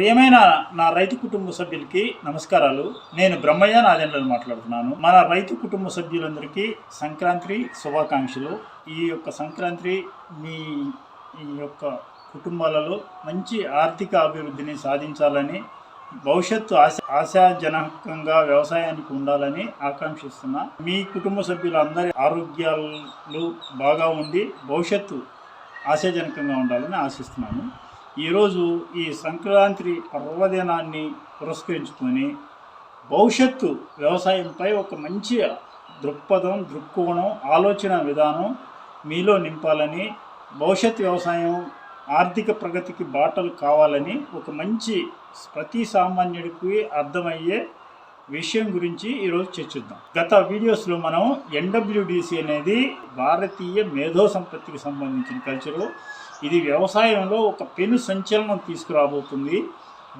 ప్రియమైన నా రైతు కుటుంబ సభ్యులకి నమస్కారాలు. నేను బ్రహ్మయ్య నాదెండ్లను మాట్లాడుతున్నాను. మన రైతు కుటుంబ సభ్యులందరికీ సంక్రాంతి శుభాకాంక్షలు. ఈ యొక్క సంక్రాంతి మీ ఈ యొక్క కుటుంబాలలో మంచి ఆర్థిక అభివృద్ధిని సాధించాలని భవిష్యత్తు ఆశ ఆశాజనకంగా వ్యవసాయానికి ఉండాలని ఆకాంక్షిస్తున్నా. మీ కుటుంబ సభ్యులందరి ఆరోగ్యాలు బాగా ఉండి భవిష్యత్తు ఆశాజనకంగా ఉండాలని ఆశిస్తున్నాను. ఈరోజు ఈ సంక్రాంతి పర్వదినాన్ని పురస్కరించుకొని భవిష్యత్తు వ్యవసాయంపై ఒక మంచి దృక్పథం దృక్కోణం ఆలోచన విధానం మీలో నింపాలని భవిష్యత్ వ్యవసాయం ఆర్థిక ప్రగతికి బాటలు కావాలని ఒక మంచి ప్రతి సామాన్యుడికి అర్థమయ్యే విషయం గురించి ఈరోజు చర్చిద్దాం. గత వీడియోస్లో మనం ఎన్డబ్ల్యూడిసి అనేది భారతీయ మేధో సంపత్తికి సంబంధించిన కల్చరు ఇది వ్యవసాయంలో ఒక పెను సంచలనం తీసుకురాబోతుంది.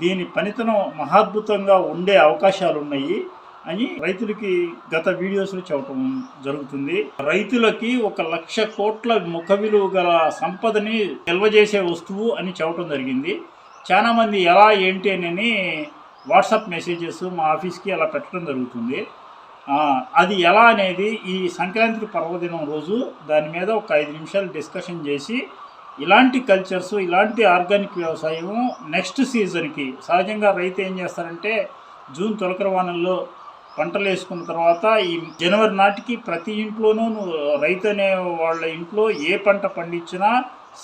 దీని పనితనం మహాద్భుతంగా ఉండే అవకాశాలు ఉన్నాయి అని రైతులకి గత వీడియోస్లో చెప్పడం జరుగుతుంది. రైతులకి ఒక లక్ష కోట్ల ముఖ విలువ గల సంపదని నిల్వజేసే వస్తువు అని చెప్పడం జరిగింది. చాలామంది ఎలా ఏంటి అని వాట్సాప్ మెసేజెస్ మా ఆఫీస్కి అలా పెట్టడం జరుగుతుంది. అది ఎలా అనేది ఈ సంక్రాంతి పర్వదినం రోజు దాని మీద ఒక ఐదు నిమిషాలు డిస్కషన్ చేసి ఇలాంటి కల్చర్స్ ఇలాంటి ఆర్గానిక్ వ్యవసాయం నెక్స్ట్ సీజన్కి సహజంగా రైతు ఏం చేస్తారంటే జూన్ తులకరవానల్లో పంటలు వేసుకున్న తర్వాత ఈ జనవరి నాటికి ప్రతి ఇంట్లోనూ నువ్వు రైతు అనే వాళ్ళ ఇంట్లో ఏ పంట పండించినా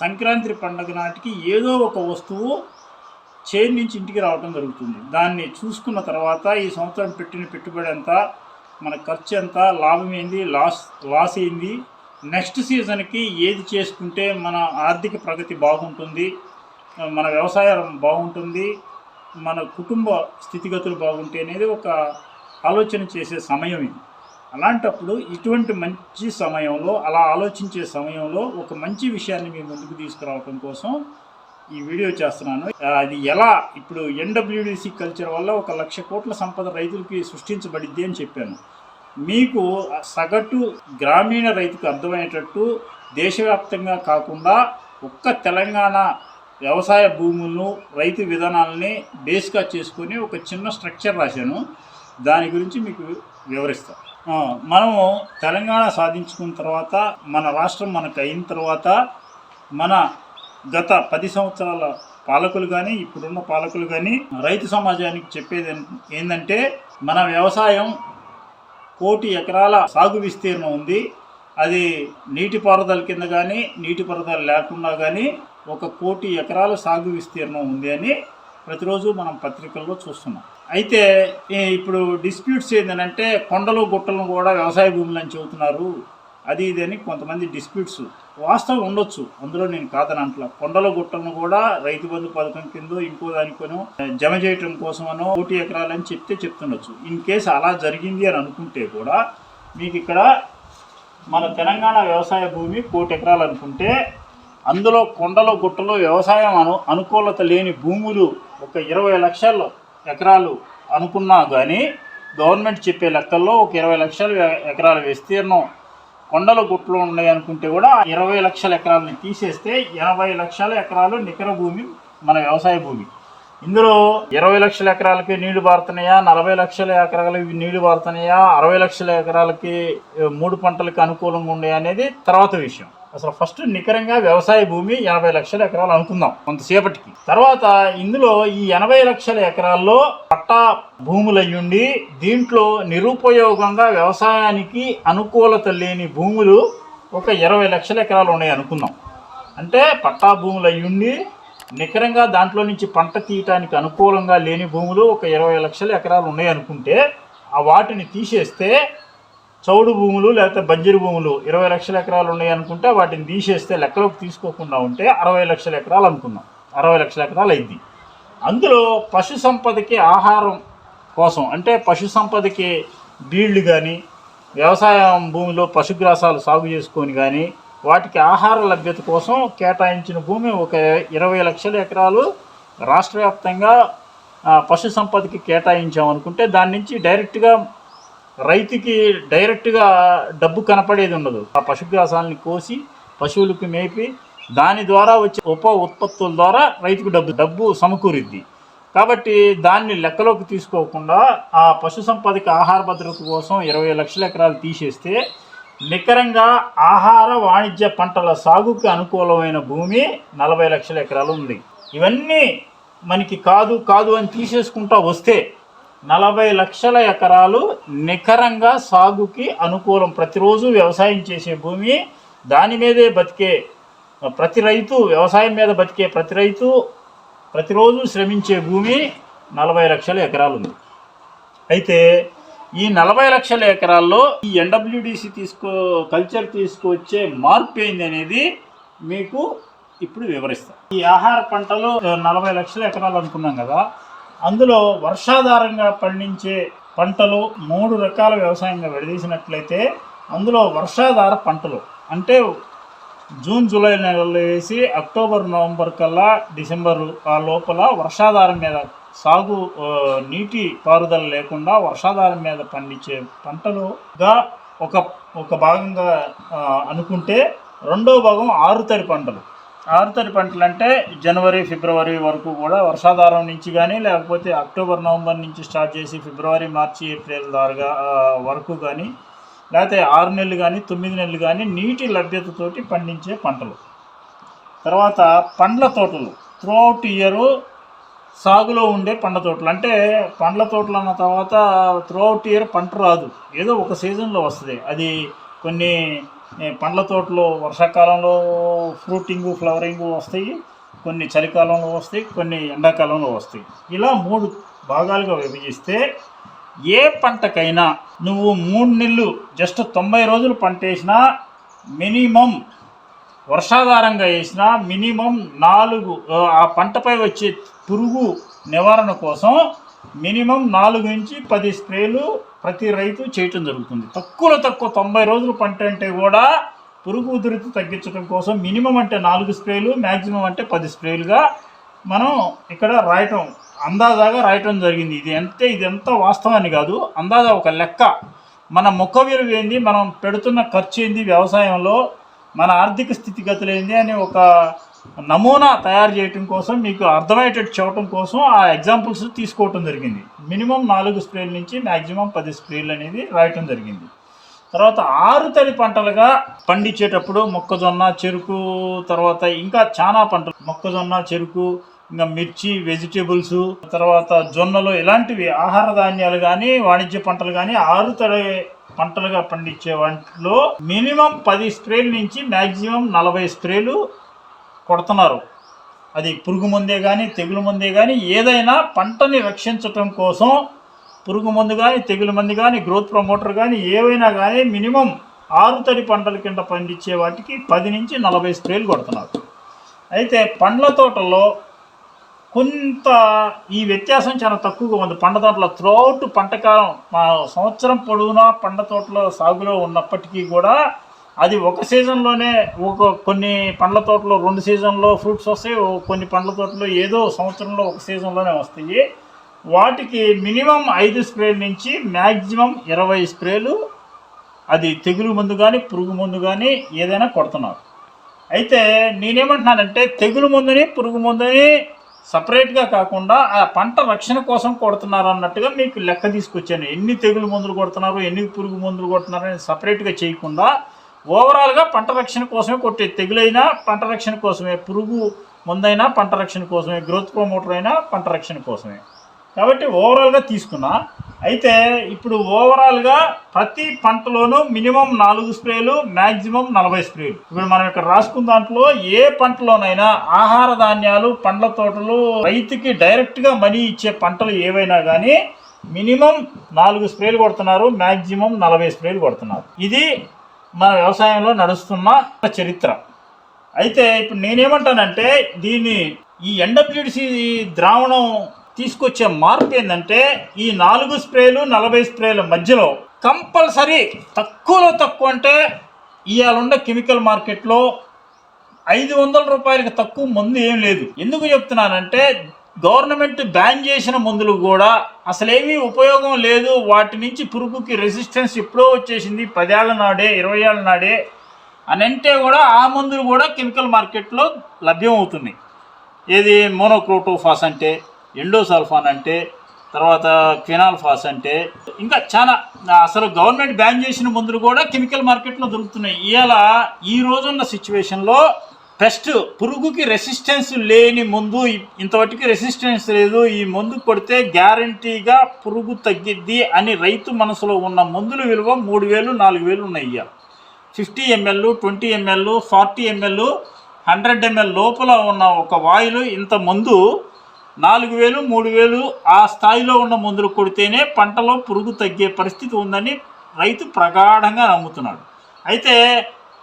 సంక్రాంతి పండగ నాటికి ఏదో ఒక వస్తువు చేను నుంచి ఇంటికి రావడం జరుగుతుంది. దాన్ని చూసుకున్న తర్వాత ఈ సంవత్సరం పెట్టిన పెట్టుబడి ఎంత మన ఖర్చు ఎంత లాభం ఏంది లాస్ లాస్ ఏంది నెక్స్ట్ సీజన్కి ఏది చేసుకుంటే మన ఆర్థిక ప్రగతి బాగుంటుంది మన వ్యవసాయం బాగుంటుంది మన కుటుంబ స్థితిగతులు బాగుంటాయి అనేది ఒక ఆలోచన చేసే సమయం ఇది. అలాంటప్పుడు ఇటువంటి మంచి సమయంలో అలా ఆలోచించే సమయంలో ఒక మంచి విషయాన్ని మీ ముందుకు తీసుకురావడం కోసం ఈ వీడియో చేస్తున్నాను. అది ఎలా? ఇప్పుడు ఎన్డబ్ల్యూడిసి కల్చర్ వల్ల ఒక లక్ష కోట్ల సంపద రైతులకి సృష్టించబడిద్ది అని చెప్పాను. మీకు సగటు గ్రామీణ రైతుకు అర్థమయ్యేటట్టు దేశవ్యాప్తంగా కాకుండా ఒక్క తెలంగాణ వ్యవసాయ భూములను రైతు విధానాలని బేస్గా చేసుకొని ఒక చిన్న స్ట్రక్చర్ రాశాను. దాని గురించి మీకు వివరిస్తాను మనము తెలంగాణ సాధించుకున్న తర్వాత మన రాష్ట్రం మనకు అయిన తర్వాత మన గత పది సంవత్సరాల పాలకులు కానీ ఇప్పుడున్న పాలకులు కానీ రైతు సమాజానికి చెప్పేది ఏంటంటే మన వ్యవసాయం కోటి ఎకరాల సాగు విస్తీర్ణం ఉంది. అది నీటిపారుదల కింద కానీ నీటిపారుదల లేకుండా కానీ ఒక కోటి ఎకరాల సాగు విస్తీర్ణం ఉంది అని ప్రతిరోజు మనం పత్రికల్లో చూస్తున్నాం. అయితే ఇప్పుడు డిస్ప్యూట్స్ ఏంటంటే కొండలు గుట్టలను కూడా వ్యవసాయ భూములు అని చెబుతున్నారు. అది ఇది అని కొంతమంది డిస్ప్యూట్స్ వాస్తవం ఉండొచ్చు. అందులో నేను కాదని అంటలా. కొండల గుట్టలను కూడా రైతు బంధు పథకం కింద ఇంకో దానికోనో జమ చేయటం కోసమనో కోటి ఎకరాలని చెప్తే చెప్తుండొచ్చు. ఇన్ కేసు అలా జరిగింది అని అనుకుంటే కూడా మీకు ఇక్కడ మన తెలంగాణ వ్యవసాయ భూమి కోటి ఎకరాలు అనుకుంటే అందులో కొండల గుట్టలు వ్యవసాయం అను అనుకూలత లేని భూములు ఒక ఇరవై లక్షల ఎకరాలు అనుకున్నా కానీ గవర్నమెంట్ చెప్పే లెక్కల్లో ఒక ఇరవై లక్షల ఎకరాల విస్తీర్ణం కొండల గుట్లు ఉన్నాయి అనుకుంటే కూడా ఇరవై లక్షల ఎకరాలని తీసేస్తే ఎనభై లక్షల ఎకరాలు నికర భూమి మన వ్యవసాయ భూమి. ఇందులో ఇరవై లక్షల ఎకరాలకి నీళ్ళు పారుతున్నాయా? నలభై లక్షల ఎకరాలకి నీళ్ళు పారుతున్నాయా? అరవై లక్షల ఎకరాలకి మూడు పంటలకు అనుకూలంగా ఉన్నాయా అనేది తర్వాత విషయం. అసలు ఫస్ట్ నికరంగా వ్యవసాయ భూమి ఎనభై లక్షల ఎకరాలు అనుకుందాం కొంతసేపటికి. తర్వాత ఇందులో ఈ ఎనభై లక్షల ఎకరాల్లో పట్టా భూములు అయ్యుండి దీంట్లో నిరుపయోగంగా వ్యవసాయానికి అనుకూలత లేని భూములు ఒక ఇరవై లక్షల ఎకరాలు ఉన్నాయి అనుకుందాం. అంటే పట్టా భూములు అయ్యుండి నికరంగా దాంట్లో నుంచి పంట తీయటానికి అనుకూలంగా లేని భూములు ఒక ఇరవై లక్షల ఎకరాలు ఉన్నాయి అనుకుంటే ఆ వాటిని తీసేస్తే చౌడు భూములు లేకపోతే బంజరు భూములు ఇరవై లక్షల ఎకరాలు ఉన్నాయి అనుకుంటే వాటిని తీసేస్తే లెక్కలోకి తీసుకోకుండా ఉంటే అరవై లక్షల ఎకరాలు అనుకున్నాం. అరవై లక్షల ఎకరాలు అయింది. అందులో పశు సంపదకి ఆహారం కోసం అంటే పశు సంపదకి బీళ్ళు కానీ వ్యవసాయం భూమిలో పశుగ్రాసాలు సాగు చేసుకొని కానీ వాటికి ఆహార లభ్యత కోసం కేటాయించిన భూమి ఒక ఇరవై లక్షల ఎకరాలు రాష్ట్ర వ్యాప్తంగా పశు సంపదకి కేటాయించామనుకుంటే దాని నుంచి డైరెక్ట్గా రైతుకి డైరెక్ట్గా డబ్బు కనపడేది ఉండదు. ఆ పశుగ్రాసాలని కోసి పశువులకు మేపి దాని ద్వారా వచ్చే ఉప ఉత్పత్తుల ద్వారా రైతుకు డబ్బు డబ్బు సమకూరిద్ది. కాబట్టి దాన్ని లెక్కలోకి తీసుకోకుండా ఆ పశు సంపదకి ఆహార భద్రత కోసం ఇరవై లక్షల ఎకరాలు తీసేస్తే నికరంగా ఆహార వాణిజ్య పంటల సాగుకి అనుకూలమైన భూమి నలభై లక్షల ఎకరాలు ఉంది. ఇవన్నీ మనకి కాదు కాదు అని తీసేసుకుంటా వస్తే నలభై లక్షల ఎకరాలు నికరంగా సాగుకి అనుకూలం. ప్రతిరోజు వ్యవసాయం చేసే భూమి దాని మీదే బతికే ప్రతి రైతు వ్యవసాయం మీద బతికే ప్రతి రైతు ప్రతిరోజు శ్రమించే భూమి నలభై లక్షల ఎకరాలు ఉంది అయితే ఈ నలభై లక్షల ఎకరాల్లో ఈ ఎన్డబ్ల్యూడిసి తీసుకో కల్చర్ తీసుకువచ్చే మార్పు ఏంది అనేది మీకు ఇప్పుడు వివరిస్తాను ఈ ఆహార పంటలు నలభై లక్షల ఎకరాలు అనుకున్నాం కదా అందులో వర్షాధారంగా పండించే పంటలు మూడు రకాల వ్యవసాయంగా విడదీసినట్లయితే అందులో వర్షాధార పంటలు అంటే జూన్ జూలై నెలలో వేసి అక్టోబర్ నవంబర్ కల్లా డిసెంబర్ ఆ లోపల వర్షాధారం మీద సాగు నీటి పారుదల లేకుండా వర్షాధారం మీద పండించే పంటలుగా ఒక ఒక భాగంగా అనుకుంటే రెండో భాగం ఆరుతడి పంటలు. ఆరుతడి పంటలు అంటే జనవరి ఫిబ్రవరి వరకు కూడా వర్షాధారం నుంచి కానీ లేకపోతే అక్టోబర్ నవంబర్ నుంచి స్టార్ట్ చేసి ఫిబ్రవరి మార్చి ఏప్రిల్ దారుగా వరకు కానీ లేకపోతే ఆరు నెలలు కానీ తొమ్మిది నెలలు కానీ నీటి లభ్యతతోటి పండించే పంటలు. తర్వాత పండ్ల తోటలు. త్రూఅవుట్ ఇయర్ సాగులో ఉండే పండ్ల తోటలు. అంటే పండ్ల తోటలు అన్న తర్వాత త్రూఅవుట్ ఇయర్ పంట రాదు. ఏదో ఒక సీజన్లో వస్తుంది. అది కొన్ని పండ్ల తోటలు వర్షాకాలంలో ఫ్రూటింగ్ ఫ్లవరింగ్ వస్తాయి కొన్ని చలికాలంలో వస్తాయి కొన్ని ఎండాకాలంలో వస్తాయి. ఇలా మూడు భాగాలుగా విభజిస్తే ఏ పంటకైనా నువ్వు మూడు నెలలు జస్ట్ తొంభై రోజులు పంట వేసినా మినిమం వర్షాధారంగా వేసిన మినిమం నాలుగు ఆ, ఆ పంటపై వచ్చే పురుగు నివారణ కోసం మినిమం నాలుగు నుంచి పది స్ప్రేలు ప్రతి రైతు చేయటం జరుగుతుంది. తక్కువలో తక్కువ తొంభై రోజులు పంట అంటే కూడా పురుగు ఉధృతి తగ్గించడం కోసం మినిమం అంటే నాలుగు స్ప్రేలు మ్యాక్సిమం అంటే పది స్ప్రేలుగా మనం ఇక్కడ రాయటం అందాజాగా రాయటం జరిగింది. ఇది అంతే ఇది ఎంత వాస్తవాన్ని కాదు. అందాజా ఒక లెక్క. మన ముఖ విలువ ఏంది? మనం పెడుతున్న ఖర్చు ఏంది? వ్యవసాయంలో మన ఆర్థిక స్థితిగతులు ఏంది? అని ఒక నమూనా తయారు చేయటం కోసం మీకు అర్థమయ్యేటట్టు చెప్పడం కోసం ఆ ఎగ్జాంపుల్స్ తీసుకోవటం జరిగింది. మినిమం నాలుగు స్ప్రేల నుంచి మ్యాక్సిమం పది స్ప్రేలు అనేది రాయటం జరిగింది. తర్వాత ఆరు తడి పంటలుగా పండించేటప్పుడు మొక్కజొన్న చెరుకు తర్వాత ఇంకా చాలా పంటలు మొక్కజొన్న చెరుకు ఇంకా మిర్చి వెజిటేబుల్స్ తర్వాత జొన్నలు ఇలాంటివి ఆహార ధాన్యాలు కానీ వాణిజ్య పంటలు కానీ ఆరు తడి పంటలుగా పండించే వాటిలో మినిమం పది స్ప్రేల నుంచి మ్యాక్సిమం నలభై స్ప్రేలు కొడుతున్నారు. అది పురుగు మందే కానీ తెగులు మందే కానీ ఏదైనా పంటని రక్షించటం కోసం పురుగు మందు కానీ తెగులు మంది కానీ గ్రోత్ ప్రమోటర్ కానీ ఏవైనా కానీ మినిమం ఆరు తడి పంటల కింద పండించే వాటికి పది నుంచి నలభై స్ప్రేలు కొడుతున్నారు. అయితే పండ్ల తోటల్లో కొంత ఈ వ్యత్యాసం చాలా తక్కువగా ఉంది. పండ్ల తోటలో త్రోట్ పంటకాలం మా సంవత్సరం పొడవునా పండ్ల తోటలో సాగులో ఉన్నప్పటికీ కూడా అది ఒక సీజన్లోనే ఒక కొన్ని పండ్ల తోటలో రెండు సీజన్లో ఫ్రూట్స్ వస్తాయి కొన్ని పండ్ల తోటలో ఏదో సంవత్సరంలో ఒక సీజన్లోనే వస్తాయి. వాటికి మినిమం ఐదు స్ప్రేల నుంచి మ్యాక్సిమం ఇరవై స్ప్రేలు అది తెగులు మందు కానీ పురుగు మందు కానీ ఏదైనా కొడుతున్నారు. అయితే నేనేమంటున్నానంటే తెగులు మందుని పురుగు మందుని సపరేట్గా కాకుండా ఆ పంట రక్షణ కోసం కొడుతున్నారు అన్నట్టుగా మీకు లెక్క తీసుకొచ్చాను. ఎన్ని తెగులు మందులు కొడుతున్నారు ఎన్ని పురుగు మందులు కొడుతున్నారు అని సపరేట్గా చేయకుండా ఓవరాల్గా పంట రక్షణ కోసమే కొట్టే తెగులైనా పంట రక్షణ కోసమే పురుగు ముందైనా పంట రక్షణ కోసమే గ్రోత్ ప్రమోటర్ అయినా పంట రక్షణ కోసమే. కాబట్టి ఓవరాల్గా తీసుకున్నా. అయితే ఇప్పుడు ఓవరాల్గా ప్రతి పంటలోనూ మినిమం నాలుగు స్ప్రేలు మ్యాక్సిమం నలభై స్ప్రేలు. ఇప్పుడు మనం ఇక్కడ రాసుకున్న దాంట్లో ఏ పంటలోనైనా ఆహార ధాన్యాలు పండ్ల తోటలు రైతుకి డైరెక్ట్గా మనీ ఇచ్చే పంటలు ఏవైనా కానీ మినిమం నాలుగు స్ప్రేలు కొడుతున్నారు మ్యాక్సిమం నలభై స్ప్రేలు కొడుతున్నారు. ఇది మన వ్యవసాయంలో నడుస్తున్న చరిత్ర. అయితే ఇప్పుడు నేనేమంటానంటే దీన్ని ఈ ఎండబ్ల్యూడిసి ద్రావణం తీసుకొచ్చే మార్పు ఏంటంటే ఈ నాలుగు స్ప్రేలు నలభై స్ప్రేల మధ్యలో కంపల్సరీ తక్కువలో తక్కువ అంటే ఇవాళ కెమికల్ మార్కెట్లో ఐదు వందల రూపాయలకి తక్కువ మందు ఏం లేదు. ఎందుకు చెప్తున్నానంటే గవర్నమెంట్ బ్యాన్ చేసిన మందులు కూడా అసలేమీ ఉపయోగం లేదు. వాటి నుంచి పురుగుకి రెసిస్టెన్స్ ఎప్పుడో వచ్చేసింది. పదేళ్ళ నాడే ఇరవై ఏళ్ళ నాడే అని అంటే కూడా ఆ మందులు కూడా కెమికల్ మార్కెట్లో లభ్యం అవుతున్నాయి ఏది మోనోక్రోటోఫాస్ అంటే ఎండోసల్ఫాన్ అంటే తర్వాత క్వినాల్ఫాస్ అంటే ఇంకా చాలా అసలు గవర్నమెంట్ బ్యాన్ చేసిన మందులు కూడా కెమికల్ మార్కెట్లో దొరుకుతున్నాయి. ఇలా ఈ రోజున్న సిచ్యువేషన్లో పెస్ట్ పురుగుకి రెసిస్టెన్స్ లేని మందు ఇంతవరకు రెసిస్టెన్స్ లేదు. ఈ మందు కొడితే గ్యారంటీగా పురుగు తగ్గిద్ది అని రైతు మనసులో ఉన్న మందుల విలువ మూడు వేలు నాలుగు వేలు ఉన్నాయి fifty ML twenty ML forty ML hundred ML లోపల ఉన్న ఒక వాయులు ఇంత మందు నాలుగు వేలు మూడు వేలు ఆ స్థాయిలో ఉన్న మందులు కొడితేనే పంటలో పురుగు తగ్గే పరిస్థితి ఉందని రైతు ప్రగాఢంగా నమ్ముతున్నాడు. అయితే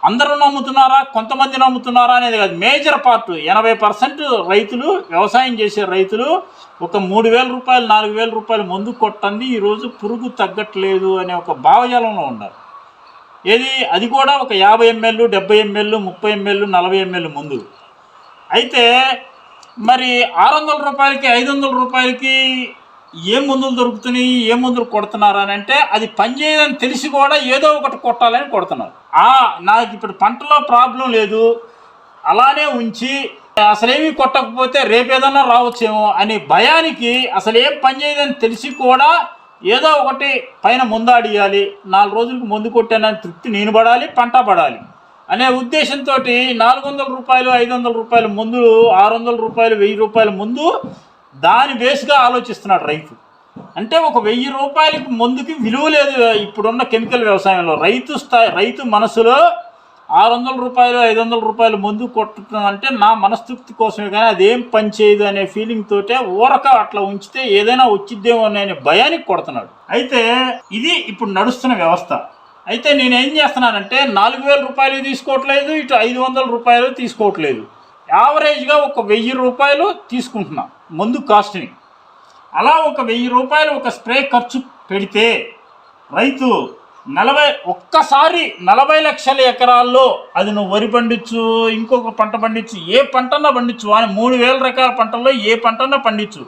అందరూ నమ్ముతున్నారా? కొంతమంది నమ్ముతున్నారా అనేది కాదు. మేజర్ పార్ట్ ఎనభై పర్సెంట్ రైతులు వ్యవసాయం చేసే రైతులు ఒక మూడు వేల రూపాయలు నాలుగు వేల రూపాయలు మందు కొట్టండి ఈరోజు పురుగు తగ్గట్లేదు అనే ఒక భావజాలంలో ఉన్నారు. ఏది? అది కూడా ఒక యాభై ఎంఎల్ డెబ్బై ఎంఎల్ ముప్పై ఎంఎల్ నలభై ఎంఎల్ ముందు. అయితే మరి ఆరు వందల రూపాయలకి ఐదు వందల రూపాయలకి ఏ మందులు దొరుకుతున్నాయి ఏ మందులు కొడుతున్నారు అని అంటే అది పనిచేయదని తెలిసి కూడా ఏదో ఒకటి కొట్టాలని కొడుతున్నారు. ఆ నాకు ఇప్పుడు పంటలో ప్రాబ్లం లేదు అలానే ఉంచి అసలేమీ కొట్టకపోతే రేపేదన్నా రావచ్చేమో అనే భయానికి అసలు ఏం పని చేయదని తెలిసి కూడా ఏదో ఒకటి పైన ముందాడియాలి నాలుగు రోజులకు ముందు కొట్టానని తృప్తి నేను పడాలి పంట పడాలి అనే ఉద్దేశంతో నాలుగు వందల రూపాయలు ఐదు వందల రూపాయల ముందు ఆరు వందల రూపాయలు వెయ్యి రూపాయల ముందు దాని బేస్గా ఆలోచిస్తున్నాడు రైతు. అంటే ఒక వెయ్యి రూపాయలకి ముందుకి విలువ లేదు ఇప్పుడున్న కెమికల్ వ్యవసాయంలో. రైతు స్థాయి రైతు మనసులో ఆరు వందల రూపాయలు ఐదు వందల రూపాయలు ముందు కొట్టడం అంటే నా మనస్తృప్తి కోసమే కానీ అదేం పని చేయదు అనే ఫీలింగ్ తోటే ఊరక అట్లా ఉంచితే ఏదైనా వచ్చిద్దేమో అనే భయానికి కొడుతున్నాడు. అయితే ఇది ఇప్పుడు నడుస్తున్న వ్యవస్థ. అయితే నేను ఏం చేస్తున్నానంటే నాలుగు వేల రూపాయలు తీసుకోవట్లేదు ఇటు ఐదు వందల రూపాయలు తీసుకోవట్లేదు. యావరేజ్గా ఒక వెయ్యి రూపాయలు తీసుకుంటున్నాను మందు కాస్ట్ని అలా ఒక వెయ్యి రూపాయలు ఒక స్ప్రే ఖర్చు పెడితే రైతు నలభై ఒక్కసారి నలభై లక్షల ఎకరాల్లో అది నువ్వు వరి పండించు ఇంకొక పంట పండించు ఏ పంటన్నా పండించు అని మూడు వేల రకాల పంటల్లో ఏ పంటన్నా పండించు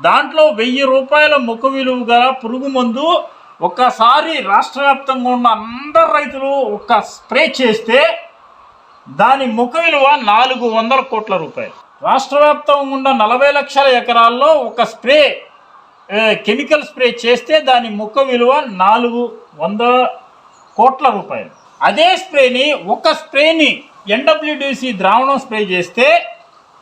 దాంట్లో వెయ్యి రూపాయల ముఖ విలువ గల పురుగు మందు ఒక్కసారి రాష్ట్ర వ్యాప్తంగా ఉన్న అందరు రైతులు ఒక స్ప్రే చేస్తే దాని ముఖ విలువ నాలుగు వందల కోట్ల రూపాయలు. రాష్ట్ర వ్యాప్తంగా ఉన్న నలభై లక్షల ఎకరాల్లో ఒక స్ప్రే కెమికల్ స్ప్రే చేస్తే దాని ముక్క విలువ నాలుగు వంద కోట్ల రూపాయలు. అదే స్ప్రేని ఒక స్ప్రేని ఎన్డబ్ల్యూడిసి ద్రావణం స్ప్రే చేస్తే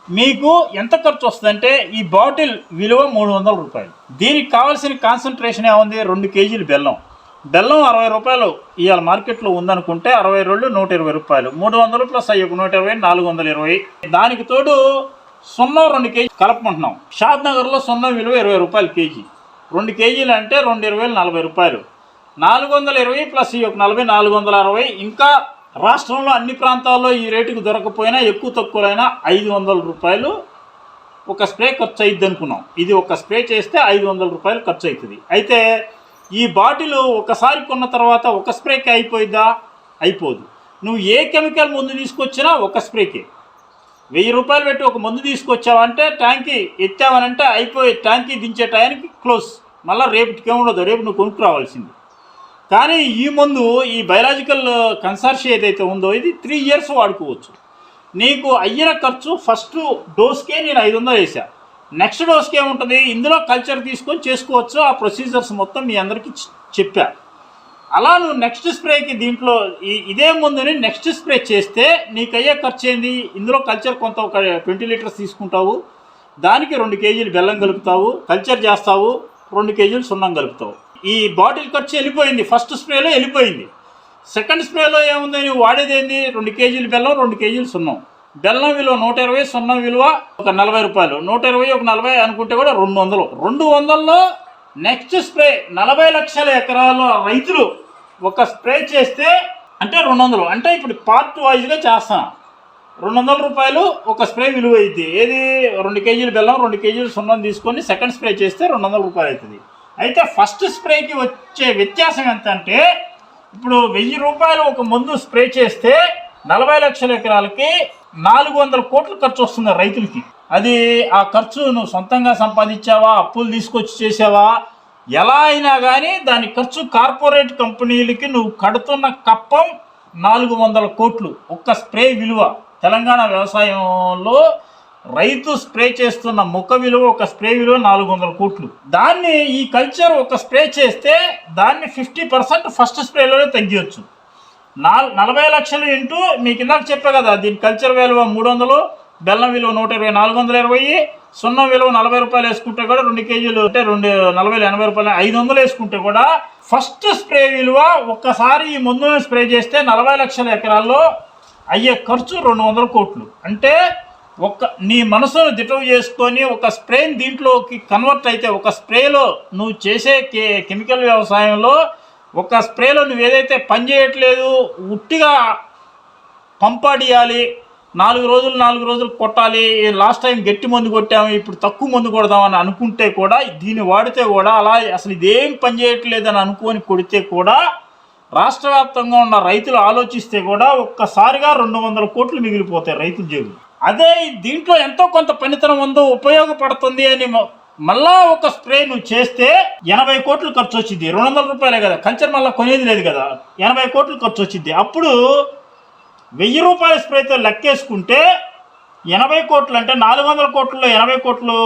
మీకు ఎంత ఖర్చు వస్తుందంటే ఈ బాటిల్ విలువ మూడు వందల రూపాయలు. దీనికి కావాల్సిన కాన్సన్ట్రేషన్ ఏముంది? రెండు కేజీలు బెల్లం. బెల్లం అరవై రూపాయలు ఇవాళ మార్కెట్లో ఉందనుకుంటే అరవై రెండు నూట ఇరవై రూపాయలు. మూడు వందలు ప్లస్ అయ్యి ఒక నూట ఇరవై నాలుగు వందల ఇరవై. దానికి తోడు సున్నం రెండు కేజీ కలపమంటున్నాం. షాద్ నగర్లో సున్నం విలువ ఇరవై రూపాయలు కేజీ. రెండు కేజీలు అంటే రెండు ఇరవై నలభై రూపాయలు. నాలుగు వందల ఇరవై ప్లస్ ఈ ఒక నలభై నాలుగు వందల అరవై. ఇంకా రాష్ట్రంలో అన్ని ప్రాంతాల్లో ఈ రేటుకు దొరకపోయినా ఎక్కువ తక్కువైనా ఐదు వందల రూపాయలు ఒక స్ప్రే ఖర్చు అయ్యిద్ది అనుకున్నాం ఇది ఒక స్ప్రే చేస్తే ఐదు వందల రూపాయలు ఖర్చు అవుతుంది అయితే ఈ బాటిల్ ఒకసారి కొన్న తర్వాత ఒక స్ప్రేకి అయిపోయిద్దా? అయిపోదు. నువ్వు ఏ కెమికల్ ముందు తీసుకొచ్చినా ఒక స్ప్రేకే. వెయ్యి రూపాయలు పెట్టి ఒక మందు తీసుకొచ్చావంటే ట్యాంకీ ఎత్తావనంటే అయిపోయి ట్యాంకీ దించే టయానికి క్లోజ్. మళ్ళీ రేపటికి ఉండదు. రేపు నువ్వు కొనుక్కురావాల్సింది. కానీ ఈ మందు ఈ బయలాజికల్ కన్సార్షి ఏదైతే ఉందో ఇది త్రీ ఇయర్స్ వాడుకోవచ్చు. నీకు అయ్యిన ఖర్చు ఫస్ట్ డోస్కే నేను ఐదు వందలు వేసా నెక్స్ట్ డోస్కి ఏముంటుంది? ఇందులో కల్చర్ తీసుకొని చేసుకోవచ్చు. ఆ ప్రొసీజర్స్ మొత్తం మీ అందరికీ చెప్పా. అలా నువ్వు నెక్స్ట్ స్ప్రేకి దీంట్లో ఇదే ముందుని నెక్స్ట్ స్ప్రే చేస్తే నీకు అయ్యే ఖర్చు ఏంది? ఇందులో కల్చర్ కొంత ఒక ట్వంటీ లీటర్స్ తీసుకుంటావు. దానికి రెండు కేజీలు బెల్లం కలుపుతావు. కల్చర్ చేస్తావు. రెండు కేజీలు సున్నం కలుపుతావు. ఈ బాటిల్ ఖర్చు వెళ్ళిపోయింది. ఫస్ట్ స్ప్రేలో వెళ్ళిపోయింది. సెకండ్ స్ప్రేలో ఏముంది నువ్వు వాడేది ఏంది రెండు కేజీలు బెల్లం రెండు కేజీలు సున్నం. బెల్లం విలువ నూట ఇరవై సున్నం విలువ ఒక నలభై రూపాయలు. నూట ఇరవై ఒక నలభై అనుకుంటే కూడా రెండు వందలు. రెండు వందల్లో నెక్స్ట్ స్ప్రే నలభై లక్షల ఎకరాల రైతులు ఒక స్ప్రే చేస్తే అంటే రెండు వందలు. అంటే ఇప్పుడు పార్ట్ వైజ్గా చేస్తాను రెండు వందల రూపాయలు ఒక స్ప్రే విలువ అయితే ఏది? రెండు కేజీలు బెల్లం రెండు కేజీలు సున్నం తీసుకొని సెకండ్ స్ప్రే చేస్తే రెండు వందల రూపాయలు అవుతుంది అయితే ఫస్ట్ స్ప్రేకి వచ్చే వ్యత్యాసం ఎంత అంటే ఇప్పుడు వెయ్యి రూపాయలు ఒక మందు స్ప్రే చేస్తే నలభై లక్షల ఎకరాలకి నాలుగు వందల కోట్లు ఖర్చు వస్తుంది రైతులకి. అది ఆ ఖర్చు నువ్వు సొంతంగా సంపాదించావా? అప్పులు తీసుకొచ్చి చేసావా? ఎలా అయినా కానీ దాని ఖర్చు కార్పొరేట్ కంపెనీలకి నువ్వు కడుతున్న కప్పం నాలుగు వందల కోట్లు. ఒక్క స్ప్రే విలువ. తెలంగాణ వ్యవసాయంలో రైతు స్ప్రే చేస్తున్న మొక్క విలువ ఒక స్ప్రే విలువ నాలుగు వందల కోట్లు. దాన్ని ఈ కల్చర్ ఒక స్ప్రే చేస్తే దాన్ని ఫిఫ్టీ పర్సెంట్ ఫస్ట్ స్ప్రేలోనే తగ్గించవచ్చు నాల్ నలభై లక్షలు ఇంటూ మీకు ఇందాక చెప్పా కదా దీని కల్చర్ విలువ మూడు వందలు బెల్లం విలువ నూట ఇరవై నాలుగు వందల ఇరవై సున్నం విలువ నలభై రూపాయలు వేసుకుంటే కూడా రెండు కేజీలు అంటే రెండు నలభై ఎనభై రూపాయలు ఐదు వందలు వేసుకుంటే కూడా ఫస్ట్ స్ప్రే విలువ ఒక్కసారి ఈ మందుని స్ప్రే చేస్తే నలభై లక్షల ఎకరాల్లో అయ్యే ఖర్చు రెండు వందల కోట్లు. అంటే ఒక నీ మనసును దిటవు చేసుకొని ఒక స్ప్రేని దీంట్లోకి కన్వర్ట్ అయితే ఒక స్ప్రేలో నువ్వు చేసే కె కెమికల్ వ్యవసాయంలో ఒక స్ప్రేలో నువ్వు ఏదైతే పని చేయట్లేదు ఉట్టిగా పంపాడియాలి నాలుగు రోజులు నాలుగు రోజులు కొట్టాలి లాస్ట్ టైం గట్టి మందు కొట్టాము ఇప్పుడు తక్కువ మందు కొడదామని అనుకుంటే కూడా దీన్ని వాడితే కూడా అలా అసలు ఇదేం పని చేయట్లేదని అనుకొని కొడితే కూడా రాష్ట్ర వ్యాప్తంగా ఉన్న రైతులు ఆలోచిస్తే కూడా ఒక్కసారిగా రెండు వందల కోట్లు మిగిలిపోతాయి రైతుల జేబులు. అదే దీంట్లో ఎంతో కొంత పనితనం ఉందో ఉపయోగపడుతుంది అని మళ్ళా ఒక స్ప్రే నువ్వు చేస్తే ఎనభై కోట్లు ఖర్చు వచ్చింది. రెండు వందల రూపాయలే కదా. కంచర్ మళ్ళీ కొనేది లేదు కదా. ఎనభై కోట్లు ఖర్చు వచ్చింది. అప్పుడు వెయ్యి రూపాయల స్ప్రేతో లెక్కేసుకుంటే ఎనభై కోట్లు అంటే నాలుగు వందల కోట్లలో ఎనభై కోట్లు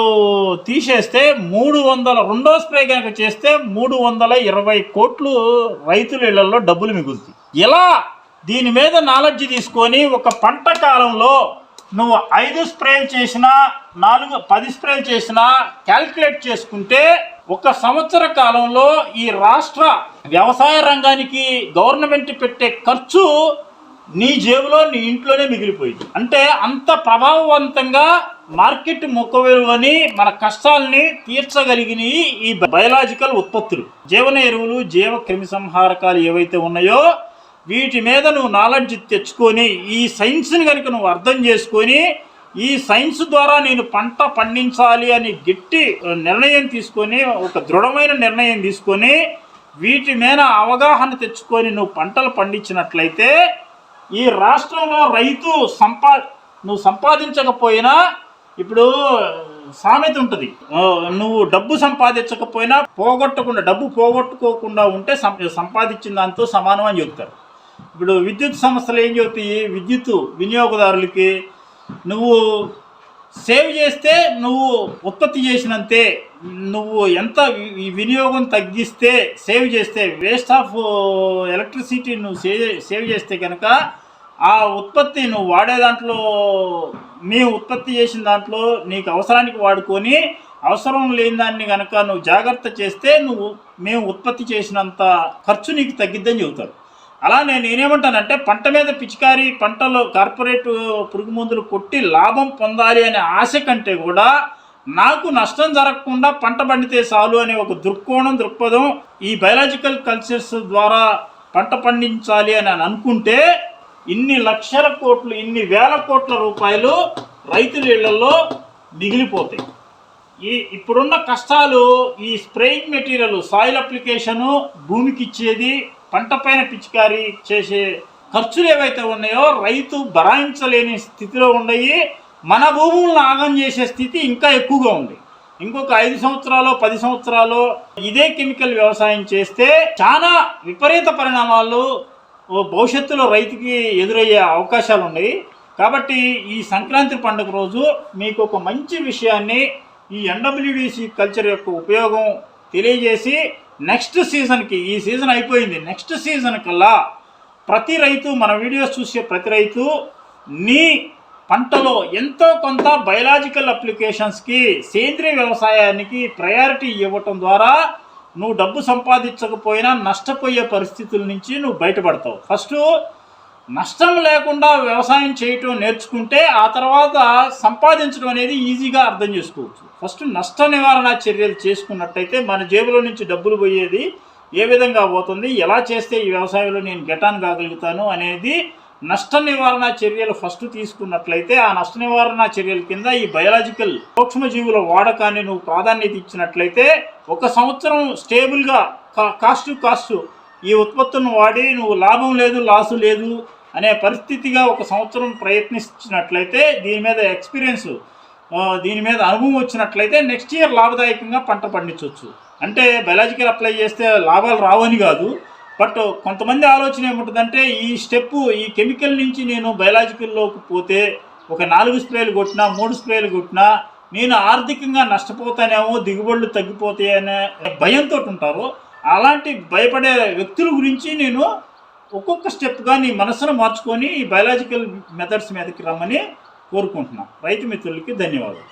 తీసేస్తే మూడు వందల రెండో స్ప్రే కనుక చేస్తే మూడు వందల ఇరవై కోట్లు రైతుల ఇళ్ళలో డబ్బులు మిగులుతాయి. ఇలా దీని మీద నాలెడ్జ్ తీసుకొని ఒక పంట కాలంలో నువ్వు ఐదు స్ప్రేలు చేసినా నాలుగు పది స్ప్రేలు చేసినా క్యాల్కులేట్ చేసుకుంటే ఒక సంవత్సర కాలంలో ఈ రాష్ట్ర వ్యవసాయ రంగానికి గవర్నమెంట్ పెట్టే ఖర్చు నీ జేబులో నీ ఇంట్లోనే మిగిలిపోయింది. అంటే అంత ప్రభావవంతంగా మార్కెట్ మొక్క విలువని మన కష్టాలని తీర్చగలిగినవి ఈ బయలాజికల్ ఉత్పత్తులు. జీవన ఎరువులు జీవ క్రిమి సంహారకాలు ఏవైతే ఉన్నాయో వీటి మీద నువ్వు నాలెడ్జ్ తెచ్చుకొని ఈ సైన్స్ని కనుక నువ్వు అర్థం చేసుకొని ఈ సైన్స్ ద్వారా నేను పంట పండించాలి అని గట్టి నిర్ణయం తీసుకొని ఒక దృఢమైన నిర్ణయం తీసుకొని వీటి మీద అవగాహన తెచ్చుకొని నువ్వు పంటలు పండించినట్లయితే ఈ రాష్ట్రంలో రైతు సంపా నువ్వు సంపాదించకపోయినా ఇప్పుడు సామెత ఉంటుంది. నువ్వు డబ్బు సంపాదించకపోయినా పోగొట్టకుండా డబ్బు పోగొట్టుకోకుండా ఉంటే సం- సంపాదించిన దాంతో సమానం అని చెప్తారు. ఇప్పుడు విద్యుత్ సంస్థలు ఏం చెబుతాయి? విద్యుత్ వినియోగదారులకి నువ్వు సేవ్ చేస్తే నువ్వు ఉత్పత్తి చేసినంతే నువ్వు ఎంత వినియోగం తగ్గిస్తే సేవ్ చేస్తే వేస్ట్ ఆఫ్ ఎలక్ట్రిసిటీ నువ్వు సేవ్ సేవ్ చేస్తే కనుక ఆ ఉత్పత్తి నువ్వు వాడే దాంట్లో మేము ఉత్పత్తి చేసిన దాంట్లో నీకు అవసరానికి వాడుకొని అవసరం లేని దాన్ని కనుక నువ్వు జాగ్రత్త చేస్తే నువ్వు మేము ఉత్పత్తి చేసినంత ఖర్చు నీకు తగ్గిద్దని చెబుతారు. అలా నేను నేనేమంటానంటే పంట మీద పిచికారి పంటలో కార్పొరేట్ పురుగు మందులు కొట్టి లాభం పొందాలి అనే ఆశ కంటే కూడా నాకు నష్టం జరగకుండా పంట పండితే చాలు అనే ఒక దృక్కోణం దృక్పథం ఈ బయలాజికల్ కల్చర్స్ ద్వారా పంట పండించాలి అని అని అనుకుంటే ఇన్ని లక్షల కోట్లు ఇన్ని వేల కోట్ల రూపాయలు రైతుల ఇళ్ళలో మిగిలిపోతాయి. ఈ ఇప్పుడున్న కష్టాలు ఈ స్ప్రేయింగ్ మెటీరియల్ సాయిల్ అప్లికేషను భూమికి ఇచ్చేది పంట పైన పిచికారీ చేసే ఖర్చులు ఏవైతే ఉన్నాయో రైతు భరాయించలేని స్థితిలో ఉన్నాయి. మన భూములను ఆగం చేసే స్థితి ఇంకా ఎక్కువగా ఉంది. ఇంకొక ఐదు సంవత్సరాలు పది సంవత్సరాలు ఇదే కెమికల్ వ్యవసాయం చేస్తే చాలా విపరీత పరిణామాలు భవిష్యత్తులో రైతుకి ఎదురయ్యే అవకాశాలు ఉన్నాయి. కాబట్టి ఈ సంక్రాంతి పండుగ రోజు మీకు ఒక మంచి విషయాన్ని ఈ ఎన్డబ్ల్యూడిసి కల్చర్ యొక్క ఉపయోగం తెలియజేసి నెక్స్ట్ సీజన్కి ఈ సీజన్ అయిపోయింది. నెక్స్ట్ సీజన్ కల్లా ప్రతి రైతు మన వీడియోస్ చూసే ప్రతి రైతు నీ పంటలో ఎంతో కొంత బయలాజికల్ అప్లికేషన్స్కి సేంద్రియ వ్యవసాయానికి ప్రయారిటీ ఇవ్వటం ద్వారా నువ్వు డబ్బు సంపాదించకపోయినా నష్టపోయే పరిస్థితుల నుంచి నువ్వు బయటపడతావు. ఫస్ట్ నష్టం లేకుండా వ్యవసాయం చేయటం నేర్చుకుంటే ఆ తర్వాత సంపాదించడం అనేది ఈజీగా అర్థం చేసుకోవచ్చు. ఫస్ట్ నష్ట నివారణ చర్యలు చేసుకున్నట్టయితే మన జేబులో నుంచి డబ్బులు పోయేది ఏ విధంగా పోతుంది ఎలా చేస్తే ఈ వ్యవసాయంలో నేను గెటాన్ కాగలుగుతాను అనేది నష్ట నివారణ చర్యలు ఫస్ట్ తీసుకున్నట్లయితే ఆ నష్ట నివారణ చర్యల కింద ఈ బయలాజికల్ సూక్ష్మజీవుల వాడకాన్ని నువ్వు ప్రాధాన్యత ఇచ్చినట్లయితే ఒక సంవత్సరం స్టేబుల్గా కా- కాస్ట్ కాస్ట్ ఈ ఉత్పత్తులను వాడి నువ్వు లాభం లేదు లాసు లేదు అనే పరిస్థితిగా ఒక సంవత్సరం ప్రయత్నించినట్లయితే దీని మీద ఎక్స్పీరియన్స్ దీని మీద అనుభవం వచ్చినట్లయితే నెక్స్ట్ ఇయర్ లాభదాయకంగా పంట పండించవచ్చు అంటే బయలాజికల్ అప్లై చేస్తే లాభాలు రావని కాదు. బట్ కొంతమంది ఆలోచన ఏముంటుందంటే ఈ స్టెప్ ఈ కెమికల్ నుంచి నేను బయలాజికల్లోకి పోతే ఒక నాలుగు స్ప్రేలు కొట్టినా మూడు స్ప్రేలు కొట్టినా నేను ఆర్థికంగా నష్టపోతానేమో దిగుబడులు తగ్గిపోతాయనే భయంతో ఉంటారు. అలాంటి భయపడే వ్యక్తుల గురించి నేను ఒక్కొక్క స్టెప్గా నీ మనసును మార్చుకొని ఈ బయలాజికల్ మెథడ్స్ మీదకి రమ్మని కోరుకుంటున్నాను రైతు మిత్రులకి ధన్యవాదాలు.